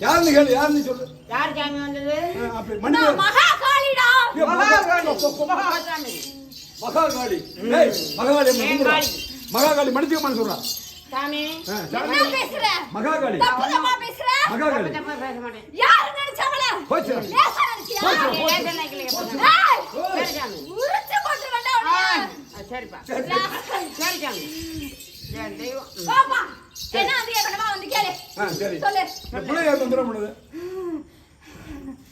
யாருன்னு கேளு யாருன்னு சொல்லு. யார் சாமி வந்தது? அப்படி மணி மகாகாளிடா. மகாகாளி. மகாகாளி. ஏய் மகாகாளி? மகாகாளி மன்னிச்சுக்கமான்னு சொல்றா. சாமி. என்ன பேசுற? மகாகாளி. தப்பு தப்பா பேசுற? மகாகாளி. தப்பா பேச மாட்டேன். யாரு நினைச்சவள போச்சு. பேச நினைச்சியா? போச்சு. ஏன். ஏய், சரி சாமி உரிச்சு போட்டு. ஆ, சரிப்பா. சரி. சரி சாமி. என் தெய்வம். பாப்பா என்ன வந்து கேட்கணுமா வந்து கேளு ஆ சரி சொல்லு இந்த பிள்ளைய தொந்தரவு பண்ணுது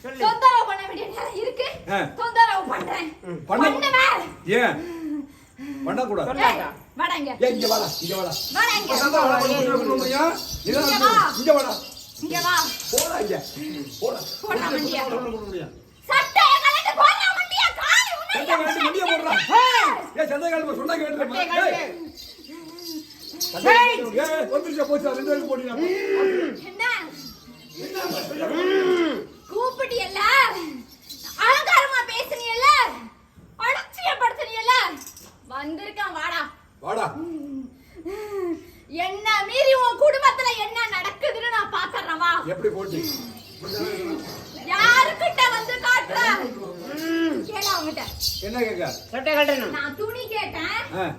சொல்லு தொந்தரவு பண்ண வேண்டிய நேரம் இருக்கு. தொந்தரவு பண்றேன் பண்ண- பண்ணுவேன் ஏன் பண்ணக்கூடாது சொல்லாதா வாடா இங்க ஏய் இங்க வாடா இங்க வாடா வாடா இங்க வாடா, இங்க வா. இங்க வாடா இங்க வா போடா இங்க போடா போடா பண்ண முடியாது. சட்டைய கலந்து போடுற வண்டியா காலி உன்னை சட்டை கழட்டி வண்டியை போடுறா. ஏய், சட்டை கழட்டு, சொன்னா கேட்டுருப்பா. வந்துருச்சா, போச்சா, ரெண்டு பேரும் போட்டீங்க. என்ன கூப்பிட்டியல்ல அலங்காரமா பேசுனியல்ல அலட்சியப்படுத்தினியல்ல வந்திருக்கான் வாடா. வாடா என்ன மீறி உன் குடும்பத்துல என்ன நடக்குதுன்னு நான் பாக்கறேன் வா எப்படி போச்சு? யாருக்கிட்ட வந்து காட்டுற? கேள அவங்கிட்ட. என்ன கேட்க? சட்டை கட்டணும். நான் துணி கேட்டேன்.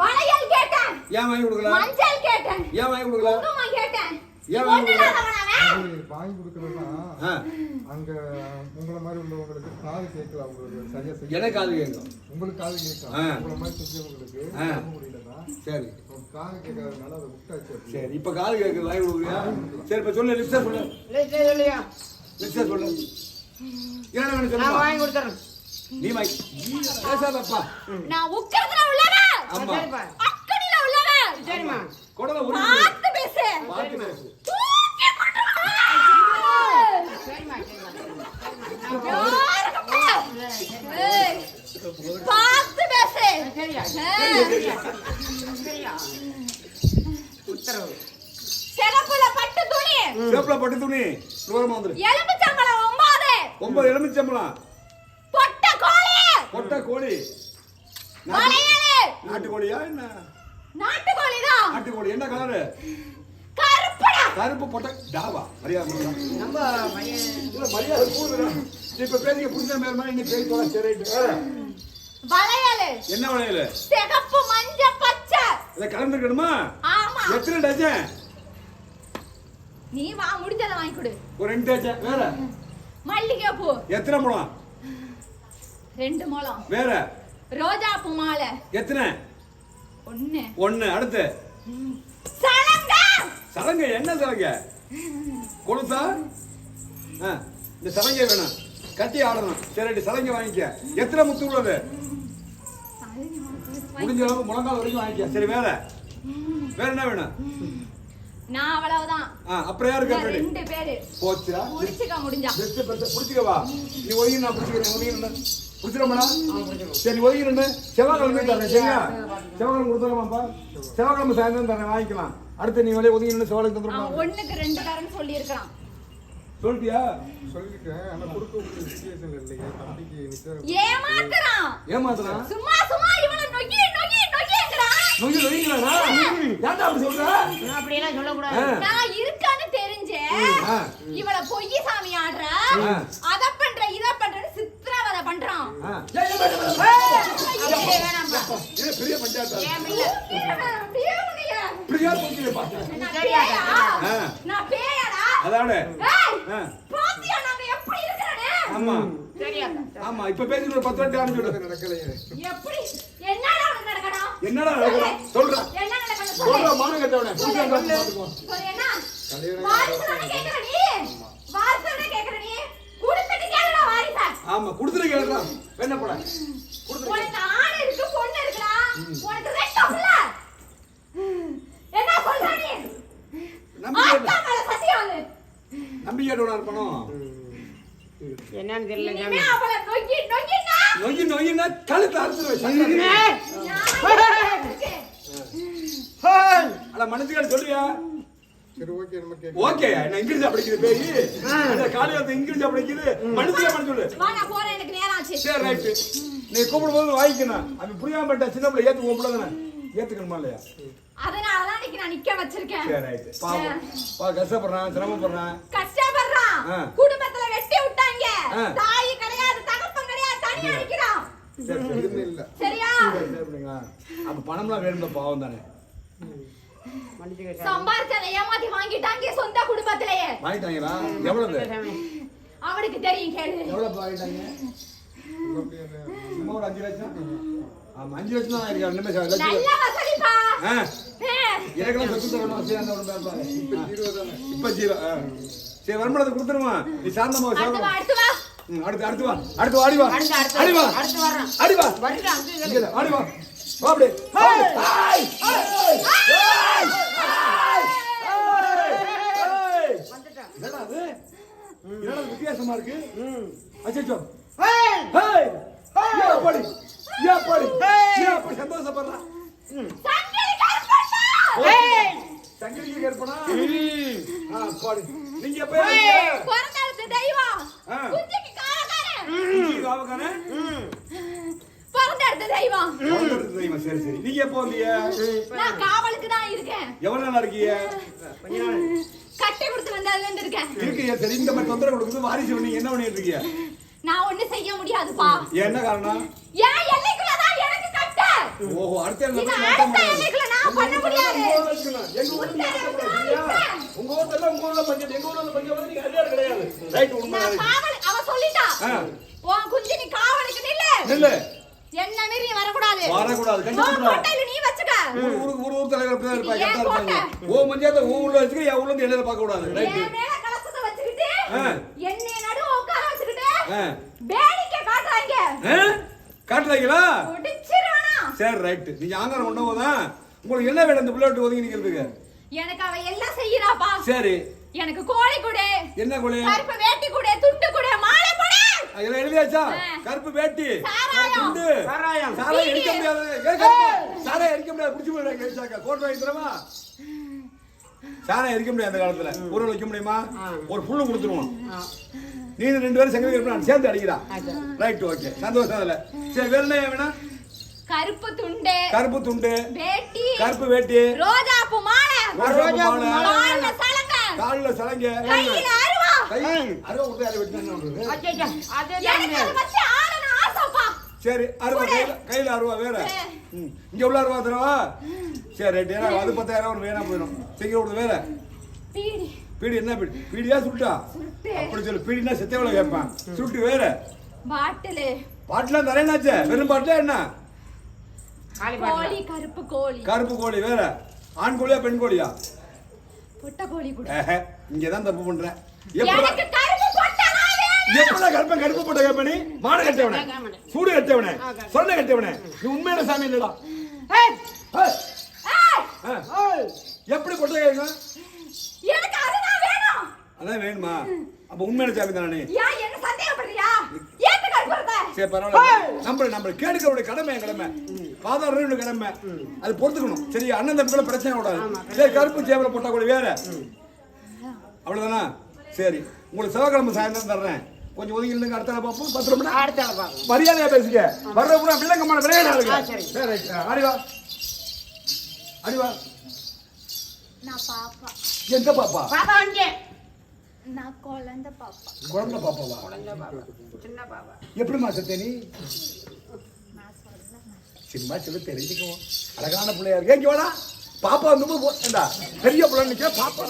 வளையல் கேட்டேன். ஏன் வாங்கி கொடுக்கல? மஞ்சள் கேட்டேன். ஏன் வாங்கி கொடுக்கல? குங்குமம் கேட்டேன். ஏன் வாங்கி? உங்களுக்கு வாங்கி கொடுக்கணும்னா ஆ, அங்க உங்களை மாதிரி உள்ளவங்களுக்கு காது கேட்கல அவங்களுக்கு சரியா செய்ய எனக்கு அது கேட்கும் உங்களுக்கு காது கேட்கலாம். ஆ. உங்களை மாதிரி செஞ்சவங்களுக்கு முடியலன்னா சரி. காது கேட்காதனால அதை விட்டாச்சு. சரி இப்ப காது கேட்குது வாங்கி கொடுக்குறியா? சரி இப்ப சொல்லு லிப்ஸா சொல்லு. லிஸ்ட் சொல்லு. என்ன வேணும் நான் சொல்லுமா வாங்கி கொடுத்துறேன் நீ வாங்கி பேசாதப்பா. நான் உள்ளவன். ஆமா. சரிப்பா அக்கடியில உள்ளவன் சரிம்மா. குடல ஒரு பார்த்து பேசு. பார்த்து பேசு. தூக்கி போட்டுருவேன். சரிம்மா சரிம்மா யாருக்கு பா? ஏய், பார்த்து பேசு. சரியா? ஏய், சரியா உத்தரவு. சிகப்புல பட்டு துணி. சேப்பல பட்டு துணி. தூரமா வந்துரு. எலுமிச்சம்பழம் ஒம்பாது. ஒன்பது எலுமிச்சம்பளம் பொட்ட கோழி. கொட்டை கோழி. வளையலு நாட்டுக்கோழியா என்ன? நாட்டுக்கோழி தான் நாட்டுக்கோழி. என்ன கலரு கருப்புடா. கருப்பு பொட்டை. டாவா. மரியாதை. நம்ம இல்ல மரியாதை கூடுதா இப்ப பேசிக்க புரிஞ்ச மேல மாதிரி நீ பேசி போல சரி ரைட்டு. வேற. வளையலு. என்ன வளையல? சிகப்பு மஞ்ச பச்சை. இதை கலந்துக்கணுமா ஆமா. எத்தனை டஜன்? நீ வா முடிஞ்சதை வாங்கி கொடு. ஒரு ரெண்டு டஜன். வேற? மல்லிகை பூ எத்தனை முழம்? ரெண்டு முழம். வேற? ரோஜா பூ மாலை எத்தனை? ஒண்ணு. ஒண்ணு. அடுத்து. சலங்க! சலங்கை? என்ன சலங்கை? ஆ, இந்த சலங்கை வேணும். கட்டி ஆடணும். சரி சலங்கை வாங்கிக்க. எத்தனை முத்து உள்ளது? முடிஞ்ச அளவுக்கு முழங்கால் வரைக்கும் வாங்கிக்க. சரி வேற வேற என்ன வேணும்? நான் அவ்வளவுதான். அப்புறம் யாரு ரெண்டு பேரு. போச்சுடா. முடிஞ்சா. பெஸ்ட் பெஸ்ட் புடிச்சுக்கவா? நீ ஒதுங்கி நான் புடிச்சுக்கிறேன் ஒதுங்கி புடிச்சிடமாடா சரி ஒதுங்கி நின்று செவ்வாய்க்கிழமை தரேன் சரியா? செவ்வாய்க்கிழமை கொடுத்துடலாமாப்பா? செவ்வாய்க்கிழமை சாயந்தரம் தரேன் வாங்கிக்கலாம். அடுத்து நீ வெளியே ஒதுங்கி நின்று செவ்வாய்க்கு தந்துடுமா ஒண்ணுக்கு ரெண்டு தரேன்னு சொல்லி இருக்கிறான் சொல்லிட்டியா? சொல்லிட்டேன் ஆனா கொடுக்க முடிய சுச்சுவேஷன் இல்லையே. தம்பிக்கு நிச்சயம் ஏமாத்துறான். ஏமாத்தலாம் சும்மா சும்மா இவனை நொய்யி நொய்யி. ஏன்டா அப்படி சொல்ற நான் இருக்கான்னு தெரிஞ்சு. இவள பொய் சாமி ஆடுற. அத பண்ற இத பண்றன்னு சித்திரவதை பண்றான். அப்படியே இது பெரிய பஞ்சாயத்து அப்படியே பாத்து நான் பேயா? ஆ. நான் பேயாடா? அதானே ஏய், ஆ. பாத்தியா நாங்க எப்படி இருக்கிறோன்னு? ஆமா சரியா ஆமா இப்ப பேசிட்டு ஒரு பத்து வாட்டி ஆரம்பிச்சு விடு. நடக்கலையே எப்படி? என்னடா உனக்கு நடக்கணும்? என்னடா நடக்குது? சொல்றா. சொல்றா. மானம் கட்டவனே. ஆமா குடுத்துட்டு கேளுடா. என்ன போட. உனக்கு ஆண் இருக்கு, பொண்ணு இருக்குடா. உனக்கு ரெண்டும் இல்ல. என்ன சொல்ற நீ? நம்பிக்கை ஆத்தா மேல சத்தியம் வந்து. நம்பிக்கையோட இருப்பணும் என்னன்னு தெரியல நொய்யி நொய்யினா கழுத்து அறுத்துருவேன் நியாயம் இருக்கு. அட மனுஷன் சொல்றியா சரி ஓகே நம்ம கேட்க ஓகே நான் இங்கிலீஷ் படிக்குது பேய். அந்த காலையில இங்கிலீஷ் படிக்குது. மனுஷன் பண்ண சொல்லு. வா, நான் போறேன், எனக்கு நேரம் ஆச்சு. சரி நீ கூப்பிடும் போது வாங்கிக்கணும் அது புரியாம பட்ட சின்ன பிள்ளை ஏத்து கூப்பிடுதானே ஏத்துக்கணுமா இல்லையா? அதனாலதான் சாமிக்கு நான் நிக்க வச்சிருக்கேன். சரி ரைட் பாவம். பா கஷ்டப்படுறான் சிரமப்படுறான். கஷ்டப்படுறான். குடும்பத்துல வெட்டி விட்டாங்க. தாய் கிடையாது தகப்பன் கிடையாது தனியா நிக்கிறான் சரி சரி. இல்லை. சரியா? அப்ப பணம்லாம் வேணும்ல பாவம் தானே? சம்பாரிச்சதை ஏமாத்தி வாங்கிட்டாங்க சொந்த குடும்பத்திலேயே. வாங்கிட்டாங்களா? எவ்வளவு? அவனுக்கு தெரியும் கேளு. எவ்வளவு வாங்கிட்டாங்க? சும்மா ஒரு அஞ்சு லட்சம்? ஆமா அஞ்சு லட்சம் தான் இருக்கு ரெண்டுமே சார் லட்சம். நல்ல வசதிப்பா. ஆ. ஏ, எனக்கெல்லாம் சொத்து தரணும்? அவசியம் அந்த ஒன்று தான் இப்போ ஜீரோ தானே. இப்ப ஜீரோ ஆ. சரி வருமானத்தை கொடுத்துருமா? நீ சாந்தமா அடுத்து சாந்தமா வா அடுத்து வா. அடுத்து அடுத்து வா. அடுத்து வாடி வா. அடுத்து அடுத்து அடி வா. அடுத்து வர்றேன். அடி வா. வருது அங்கே இங்க இரு, வாடி வா வா. அப்படி வித்தியாசமா இருக்கு? ம். அச்சச்சோ. ஏய் ஹேய் ஏ படி ஏ படி ஏ படி சந்தோஷப்படுறா. சங்கரி கருப்பண்ணா ஏய் சங்கரிக்கு ஏற்பனா ம் ஆ பாடி நீங்க எப்ப ஏறீங்க? பிறந்தெடுத்த தெய்வம் ஆ. தெய்வம். சரி சரி. நீங்க எப்போ வந்தீங்க? நான் காவலுக்கு தான் இருக்கேன். எவ்வளவு நாளா இருக்கீங்க? கட்டி கொடுத்து வந்ததுல இருந்து இருக்கேன். இருக்கீங்க சரி. இந்த மாதிரி தொந்தரவு கொடுக்குது வாரிசு நீங்க என்ன பண்ணிட்டு இருக்கீங்க? நான் ஒண்ணு செய்ய முடியாதுப்பா. என்ன காரணம்? எனக்கு கட்ட? ஓஹோ அடுத்த முடியாது. எல்லைக்குள்ள நான் பண்ண முடியாது. எங்க ஊர்ல உங்க ஊர்ல உங்க ஊர்ல பஞ்சம் எங்க ஊர்ல பஞ்சம் வந்து நீங்க அதிகாரம் கிடையாது. ரைட் உண்மை. நான் காவல் அவ சொல்லிட்டா. உன் குஞ்சு நீ காவலுக்கு நில்லு. என்ன மீறி வரக்கூடாது. வரக்கூடாது கண்டிப்பா நீ வச்சுக்க. ஊர் ஊர் ஊர் ஊர் தலைவர் அப்படிதான் இருப்பாங்க ஏன் கரெக்டா இருப்பாங்க ஓ மஞ்சாத ஓ ஊர்ல வச்சுக்க என் ஊர்ல இருந்து இடையில பார்க்க கூடாது ரைட் என் மேல கலசத்தை வச்சுக்கிட்டு ஆ. என்னைய நடுவு உட்கார வச்சுக்கிட்டு. வேடிக்கை காட்டுறாங்க. காட்டுறீங்களா? முடிச்சிருவானா சரி ரைட் நீங்க ஆங்காரம் கொண்டு போதான் உங்களுக்கு என்ன வேணும் இந்த பிள்ளை விட்டு ஒதுங்கி நிக்கிறதுக்கு? எனக்கு அவ எல்லாம் செய்யறாப்பா. சரி. எனக்கு கோழி கொடு. என்ன கருப்பு வேட்டி கொடு துண்டு கொடு மாலை கொடு. எழுதியாச்சா. கருப்பு வேட்டி. துண்டு. சாராயம் எரிக்க முடியாது? சாராயம் எரிக்க முடியாது. புடிச்சு போயிடுறாங்க எரிச்சாக்க கோட் வாங்கி தரமா சாராயம் எரிக்க முடியாது அந்த காலத்துல. ஊரில் வைக்க முடியுமா? ஒரு புல்லு கொடுத்துருவோம். நீ ரெண்டு பேரும் செங்கல் இருப்பா சேர்ந்து அடிக்கிறா. ரைட் ஓகே சந்தோஷம் அதுல. சரி வேற என்ன வேணா கருப்பு துண்டு. கருப்பு துண்டு. வேட்டி. கருப்பு வேட்டி. ரோஜாப்பூ மாலை. ரோஜாப்பூ மாலை. கால்ல சலங்க. கால்ல சலங்க. கையில அருவா. கை அறுவை கொடுத்து அதை வெட்டினா என்ன பண்றது? சரி அறுபா கையில கையில அறுபா வேற. ம். இங்க உள்ள அறுபா தரவா? சரி ரைட் ஏன்னா அது பத்தாயிரம் ஒரு வேணா போயிடும். சீக்கிரம் கொடுத்து வேற. பீடி. பீடி என்ன பீடி? பீடியா சுட்டா சுட்டு அப்படி சொல்லு பீடினா செத்தவளை கேட்பான். சுட்டு வேற. பாட்டிலு. பாட்டுலாம் தரேனாச்சே வெறும் பாட்டுல என்ன? கோழி கருப்பு கோழி. கருப்பு கோழி வேற. ஆண் கோழியா பெண் கோழியா? பொட்ட கோழி கொடு. ஏஹே, இங்கதான் தப்பு பண்றேன். எப்படா எனக்கு கருப்பு பொட்டனா வேணும் எப்படா கருப்பன் கருப்பு போட்ட கேப்பனி மான கட்டவனே சூடு கட்டவனே சொன்ன கட்டவனே நீ உண்மையான சாமி இல்லடா. எப்படி பொட்ட கேட்க எனக்கு அதுதான் வேணும். அதான் வேணுமா? அப்ப உண்மையான சாமி தானே? நீ ஏன் என்ன சந்தேகப்படுறியா ஏத்து கருப்புறத சரி பரவாயில்ல. நம்ம நம்ம கேடுக்கிறோட கடமை என் கடமை. பாதாள கடமை. அது பொறுத்துக்கணும். சரி அண்ணன் தம்பிக்குள்ள பிரச்சனை கூடாது சரி கருப்பு சேவலை போட்டா கூட வேற. அவ்வளவுதானா? சரி. உங்களுக்கு செவ்வாய்க்கிழமை சாயந்தரம் தர்றேன். கொஞ்சம் ஒதுங்கி நில்லுங்க அடுத்த பார்ப்போம். பத்து மணி அடுத்த பார்ப்போம். மரியாதையா பேசுங்க. வர்ற ஆ, சரி. சரி. ரைட். அடிவா. அடிவா. நான் பாப்பா. எந்த பாப்பா? பாப்பா நான் குழந்தை பாப்பா. குழந்தை பாப்பாவா? குழந்தை பாப்பா. சின்ன பாப்பா. எப்படிமா செத்த நீ சினிமா சொல்ல தெரிஞ்சுக்குவோம். அழகான பிள்ளையா இருக்கு. இங்க வாடா? பாப்பா வந்து பெரிய பிள்ளை பாப்பா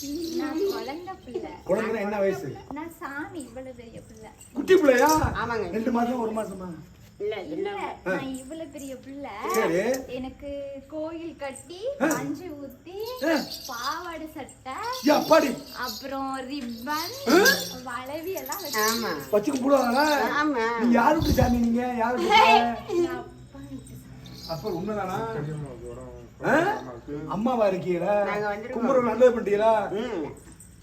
குழந்தை பிள்ளை. குழந்தை என்ன வயசு? நான் சாமி இவ்வளவு பெரிய பிள்ளை. குட்டி பிள்ளையா? ஆமாங்க. ரெண்டு மாசம் ஒரு மாசமா? இல்ல சின்ன இல்ல நான் இவ்வளவு பெரிய பிள்ளை. சரி. எனக்கு கோயில் கட்டி ஆ. மஞ்சு ஊத்தி. பாவாடை சட்டை அப்புறம் ரிப்பன் வளவி எல்லாம் வச்சு. யாரு சாமி நீங்க? யாரு அப்பா உண்மைதானா? அம்மாவா இருக்கீங்களா. கும்புற நல்லது பண்ணிட்டீங்களா?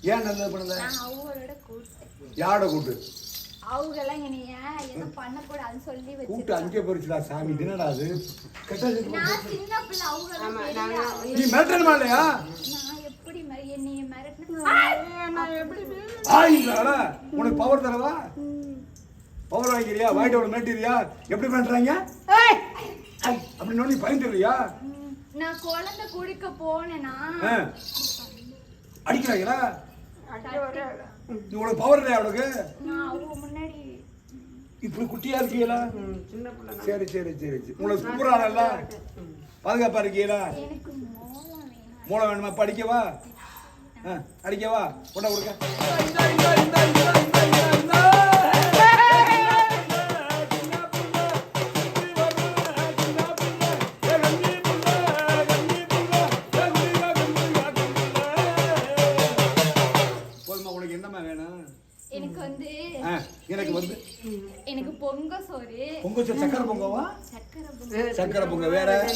ஏன் நல்லது கூப்பிட்டேன் யாரோட கூட்டு? அவங்க எல்லாம் என்னைய எதுவும் பண்ணக்கூடாதுன்னு சொல்லி கூட்டு அங்கே போயிருச்சுடா சாமி. என்னடா அது? கெட்டது நான் சின்ன பிள்ளை அவங்க ஆமா எல்லாம் நாங்க பெரிய நீ மிரட்டணுமா இல்லையா? நான் எப்படி என்னைய உனக்கு பவர் தரவா? பவர் வாங்கிக்கிறியா? வாங்கிட்டு ஒரு மிரட்டிறியா எப்படி பண்றாங்க ஏய்! அப்படின்னு நீ பயந்துடுறியா? நான் குழந்தை குடிக்க போனேனா? ஆ. அடிக்கிறாங்களா உனக்கு பவர் இல்லையா அவங்க முன்னாடி இப்படி குட்டியா இருக்கீங்களா. சரி சரி சரி சரி. உங்களை கூப்பிடுறாங்கல்ல பாதுகாப்பா இருக்கீங்களா? மூளை வேணுமா. படிக்கவா ஆ, அடிக்கவா? கொண்டா கொடுக்க. பொங்க சோறு. பொங்க சோறு, சக்கரை பொங்கவா சக்கரை பொங்க வேற.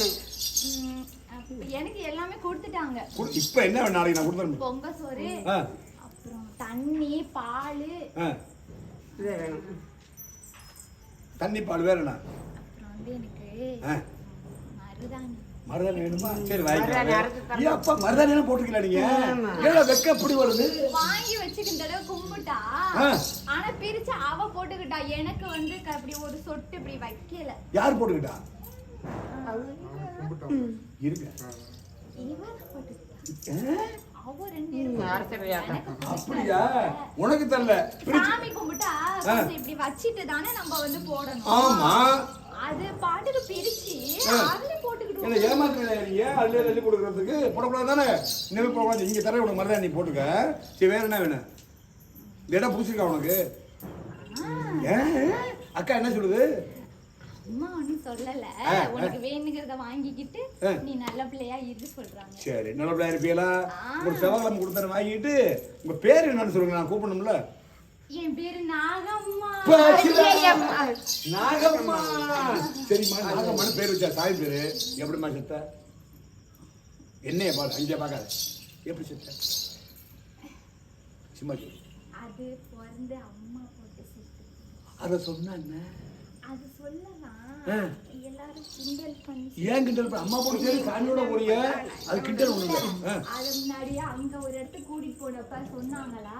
எனக்கு எல்லாமே கொடுத்துட்டாங்க. குடு- இப்ப என்ன நாளைக்கு நான் கொடுத்துறேன்? பொங்க சோறு அப்புறம் தண்ணி பால் ஆ. இதே வேணும். தண்ணி பால் வேறண்ணா அப்புறம் வந்து எனக்கு மருதாணி. மருதாணி வேணுமா? சரி வாங்கிக்கலாம் அப்பா மருதாணி எல்லாம் போட்டுக்கல நீங்க. ஏன்னா வெக்க எப்படி வருது? வாங்கி வச்சுக்கிட்ட கும்பிட்டா. ஆனா பிரிச்சு அவ போட்டுக்கிட்டா. எனக்கு வந்து அப்படி ஒரு சொட்டு இப்படி வைக்கல. யார் போட்டுக்கிட்டா? இருங்க. அப்படியா? உனக்கு பிரிச்சு. சாமி கும்பிட்டா கொஞ்சம் இப்படி வச்சிட்டு தானே நம்ம வந்து போடணும். ஆமா. அது பாட்டுக்கு பிரிச்சு. அதுல என்ன போட்டுக்கிட்டு ஏமாத்துறீங்க நீங்க? அள்ளி அள்ளி கொடுக்கறதுக்கு போடக்கூடாது தானே இனிமே போடக்கூடாது. இங்க தர உனக்கு மருதாணி நீ போட்டுக்க. சரி வேற என்ன வேணும்? இடம் பிடிச்சிருக்கா உனக்கு? அக்கா என்ன சொல்லுது? அம்மா ஒண்ணும் சொல்லல. உனக்கு வேணுங்கிறத வாங்கிக்கிட்டு. நீ நல்ல பிள்ளையா இரு சொல்றாங்க. சரி நல்ல பிள்ளையா இருப்பீங்களா. ஒரு செவ்வாய்க்கிழமை கொடுத்தன வாங்கிட்டு உங்க பேர் என்னன்னு சொல்லுங்க நான் கூப்பிடணும்ல. என் பேரு நாகம்மா. சரிம்மா நாகம்மான்னு பேர் வச்சா தாய் பேரு. எப்படிம்மா செத்த? என்னைய பாரு அங்கே பார்க்காத எப்படி செத்த? சும்மா சொல்லு. அது பிறந்து அம்மா போட்டு செத்து அதை சொன்னா என்ன? அது சொல்லலாம் ஏன் கிண்டல் பண்ண அம்மா போட்டு சரி சாமியோட போறீங்க அது கிண்டல் ஒண்ணு. அது முன்னாடியே அங்க ஒரு இடத்துக்கு கூட்டிட்டு போனப்ப சொன்னாங்களா.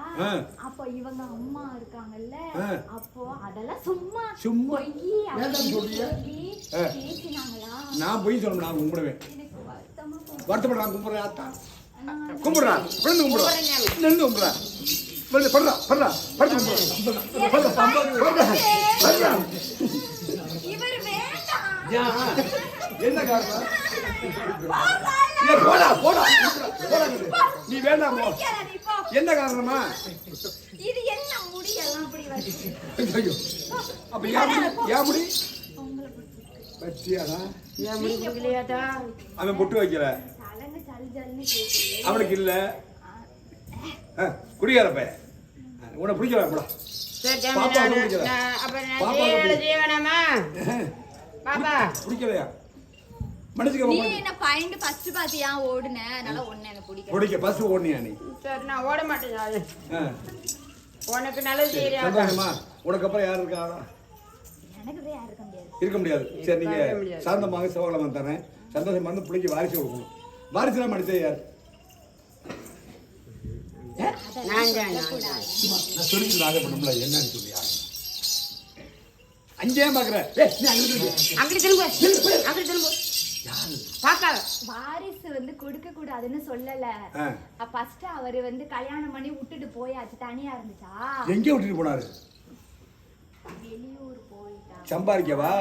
அப்போ இவங்க அம்மா இருக்காங்கல்ல. அப்போ அதெல்லாம் சும்மா சும்மா? பேசினாங்களா? நான் போய் சொல்லணும் நான் கும்பிடுவேன். எனக்கு வருத்தமா போச்சு. வருத்தப்பட நான் கும்பிடுறேன் ஆத்தா நான் கும்பிடுறா விழுந்து கும்பிடுறா. நின்று கும்பிடுறா. விழுந்து படுறா படுறா படுத்து கும்பிடுறா. படுறா படுறா படுறா இவர் வேண்டாம் ஏன்? என்ன காரணம்? போடா போடா போடா. நீ வேண்டாம். என்ன காரணமா? இது என்ன முடியெல்லாம் அப்படி ஐயோ. அப்ப ஏன் முடி? ஏன் முடி? பச்சியாடா. ஏன் முடி பிடிக்கலையாடா? அவன் பொட்டு வைக்கல. அவனுக்கு இல்ல. ஆ, குடிகார பையன். உன்னை பிடிக்கல போடா. பாப்பா நான் பாப்பா பிடிக்கலையா மன்னிச்சுக்க நீ. என்ன பாயிண்ட் ஃபர்ஸ்ட் பாத்தியா ஓடுன? அதனால ஒண்ணு எனக்கு பிடிக்கல பிடிக்க பஸ் ஓடனியா நீ? சரி நான் ஓட மாட்டேன் உனக்கு நல்லது செய்யறியா சந்தோஷமா? உனக்கு அப்புறம் யார் இருக்கா? எனக்கு தான் இருக்க முடியாது. இருக்க முடியாது. சரி நீங்க. சாந்தமாக செவ்வாய்க்கிழமை தரேன் சந்தோஷம் பிள்ளைக்கு வாரிசு கொடுக்கணும். வாரிசுலாம் மடிச்சது யார்? நான் தான் நான். சும்மா, நான் சொல்லிட்டு நாகப்பட்டினம்ல என்னன்னு சொல்லியா அங்க இரு. அங்கிட்டு திரும்ப. அங்கிட்டு திரும்ப. யாரு? பார்க்காத வாரிசு வந்து கொடுக்க கூடாதுன்னு சொல்லல. ஃபர்ஸ்ட் அவரு வந்து கல்யாணம் பண்ணி விட்டுட்டு போயாச்சு தனியா இருந்துச்சா? எங்க விட்டுட்டு போனாரு? வெளியூர் போயிட்டா சம்பாதிக்கவா.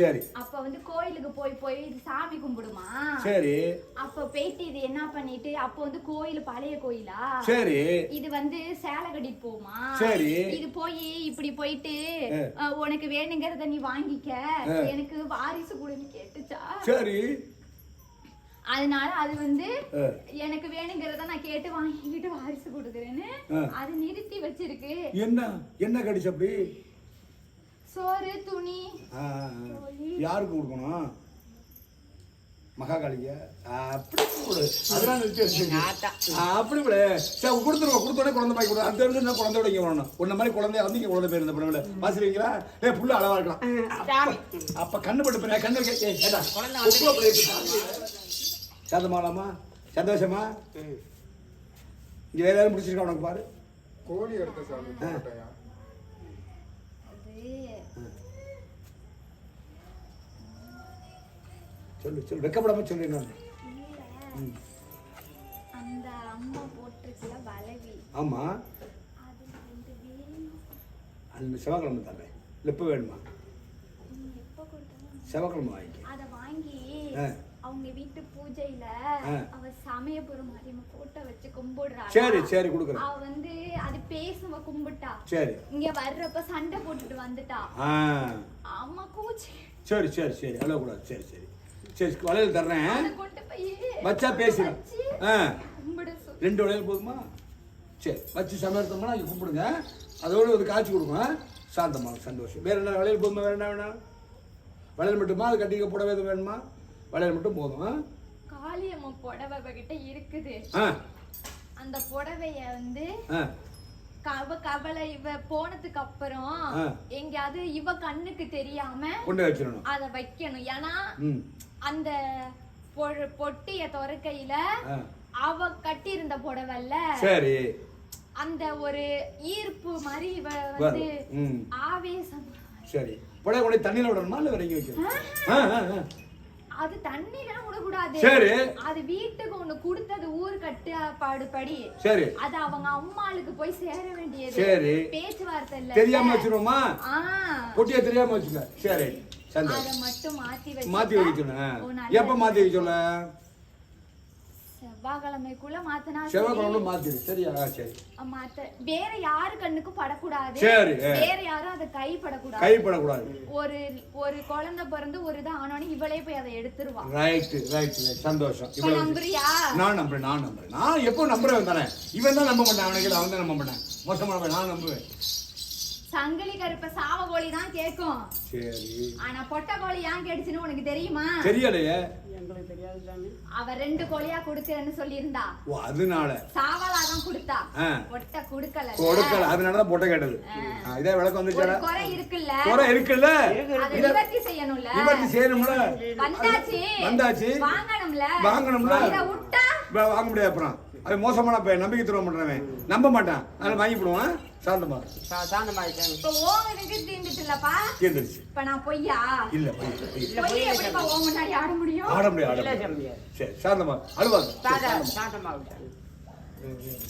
சரி. அப்ப வந்து கோயிலுக்கு போய் போய் சாமி கும்பிடுமா? சரி. அப்ப போயிட்டு இது என்ன பண்ணிட்டு அப்ப வந்து கோயில் பழைய கோயிலா? சரி. இது வந்து சேலை கட்டிட்டு போமா சரி. இது போய் இப்படி போயிட்டு உனக்கு வேணுங்கிறத நீ வாங்கிக்க. எனக்கு வாரிசு கொடுன்னு கேட்டுச்சா? சரி. அதனால அது வந்து. எனக்கு வேணுங்கிறத நான் கேட்டு வாங்கிக்கிட்டு வாரிசு கொடுக்குறேன்னு. அது நிறுத்தி வச்சிருக்கு. என்ன? என்ன கடிச்சு அப்படி? சோறு துணி. ஆ, யாருக்கு கொடுக்கணும்? மகாகாளிங்க அப்படி கொடு அதெல்லாம் அப்படி விடு சரி கொடுத்துருவோம். கொடுத்தோடனே குழந்தை பாய் கொடு அந்த இடத்துல என்ன குழந்தையோட இங்கே வரணும் உன்ன மாதிரி குழந்தைய வந்து இங்கே குழந்தை பேர் இந்த பிள்ளை வாசிக்கிறீங்களா? ஏ புள்ள அளவா இருக்கலாம். சாமி. அப்ப கண்ணு பட்டு போய் கண்ணு குழந்தை. சந்தமாலாமா சந்தோஷமா? இங்க வேற யாரும் பிடிச்சிருக்கா உனக்கு பாரு? கோழி எடுத்த சாமி போட்டாயா அது சொல்லு சொல்லு. வெக்கப்படாம சொல்லு நான் அந்த அம்மா போட்டிருக்கல வளவி ஆமா. அது வேணும் செவ்வாய்க்கிழமை தரேன் வேணுமா? எப்போ கொடுத்தாலும் செவ்வாய்க்கிழமை வாங்கிக்க. அத வாங்கி. அவங்க வீட்டு பூஜையில. அவ சமயபுரம் மாதிரி போட்டோ வச்சு கும்பிடுறா சரி சரி கொடுக்குறேன். அவ வந்து அது பேசுவ கும்பிட்டா. சரி. இங்க வர்றப்ப சண்டை போட்டுட்டு வந்துட்டா. அம்மா கூச்சி. சரி சரி சரி. அழக்கூடாது. சரி சரி. சரி வளையல் தர்றேன். அதை கொண்டு போய். வச்சா சொல்லு. ரெண்டு வளையல் போதுமா? சரி வச்சு சமர்த்தம்னா இங்கே கும்பிடுங்க. அதோடு ஒரு காய்ச்சி கொடுங்க சாந்தமாக சந்தோஷம். வேற என்ன வளையல் போதுமா? வேற என்ன வேணும்? வளையல் மட்டுமா? அது கட்டிக்க புடவை எதுவும் வேணுமா? வளையல் மட்டும் போதும்? காளியம்மா புடவை அவகிட்ட இருக்குது. அந்த புடவைய வந்து கவ கவலை இவ போனதுக்கு அப்புறம். எங்கேயாவது இவ கண்ணுக்கு தெரியாம அத வைக்கணும். ஏன்னா அந்த பொட்டிய துறக்கையில அவ கட்டி இருந்த புடவைல்ல சரி. அந்த ஒரு ஈர்ப்பு மாதிரி இவ வந்து ஆவேசம் சரி. புடவை தண்ணியில் விடணுமா? இல்லை இறங்கி வைக்கணும்? அது தண்ணில விடக்கூடாது. சரி. அது வீட்டுக்கு ஒண்ணு கொடுத்தது ஊர் கட்டுப்பாடு படி சரி. அது அவங்க அம்மாளுக்கு போய் சேர வேண்டியது. சரி. பேச்சுவார்த்தை இல்ல. தெரியாம வச்சிருவோமா? பொட்டியை தெரியாம வச்சுக்க. சரி. அத சந்தோஷம் மட்டும் மாத்தி வச்சு மாத்தி வைக்க சொல்லு எப்ப மாத்தி வைக்க சொல்ல? செவ்வாய்க்கிழமைக்குள்ள மாத்தினா சரி. செவ்வாய்க்கிழமை மாத்திடு சரியா? ஆ, சரி. மாத்த. வேற யாரு கண்ணுக்கும் படக்கூடாது? சரி. வேற யாரும் அதை கைப்படக்கூடாது. கைப்படக்கூடாது. ஒரு ஒரு குழந்தை பிறந்து ஒரு இது ஆனோன்னு இவளே போய் அதை எடுத்துருவா. ரைட்டு ரைட் சந்தோஷம். இப்ப இவ்வளவு நம்புறியா? நான் நம்புறேன் நான் நம்புறேன். நான் எப்போ நம்புறேன் தானே? இவன் தான் நம்ப மாட்டான். அவனுக்கு அவன் தான் நம்ப மாட்டான். மோசமான நான் நம்புவேன். சங்கிலி கருப்ப சாவ கோழி தான் கேக்கும். சரி. ஆனா பொட்டை கோழி ஏன் கேட்டுச்சுன்னு உனக்கு தெரியுமா? தெரியலையே எங்களுக்கு தெரியாது தானே அவ ரெண்டு கோழியா கொடுக்கறேன்னு சொல்லியிருந்தா. ஓ அதனால. சாவலா தான் கொடுத்தா. பொட்டை கொடுக்கல கொடுக்கல. அதனால தான் பொட்டை கேட்டது. இதே விளக்கம் வந்துச்சா? குறை இருக்குல்ல. குறை இருக்குல்ல? நிவர்த்தி செய்யணும்ல. நிவர்த்தி செய்யணும்ல. வந்தாச்சு. வந்தாச்சு. வாங்கணும்ல. வாங்கணும்ல. இத விட்டா வாங்க முடியாது அப்புறம். அவன் மோசமான பையன் நம்பிக்கை துரோகம் பண்றவன். நம்ப மாட்டான். அதனால வாங்கி போடுவான் சாந்தமா சாந்தமாயிட்டாங்க இப்ப ஓங்கனுக்கு தீர்ந்துருச்சு இப்ப நான் பொய்யா? இல்ல போய் போய். பொய் எப்படிப்பா ஓ முன்னாடி ஆட முடியும்? ஆட முடியாது ஆட முடியாது. சரி சாந்தமா அழுவாங்க சாந்தமா. சாந்தமாவிட்டாங்க ம், ம்.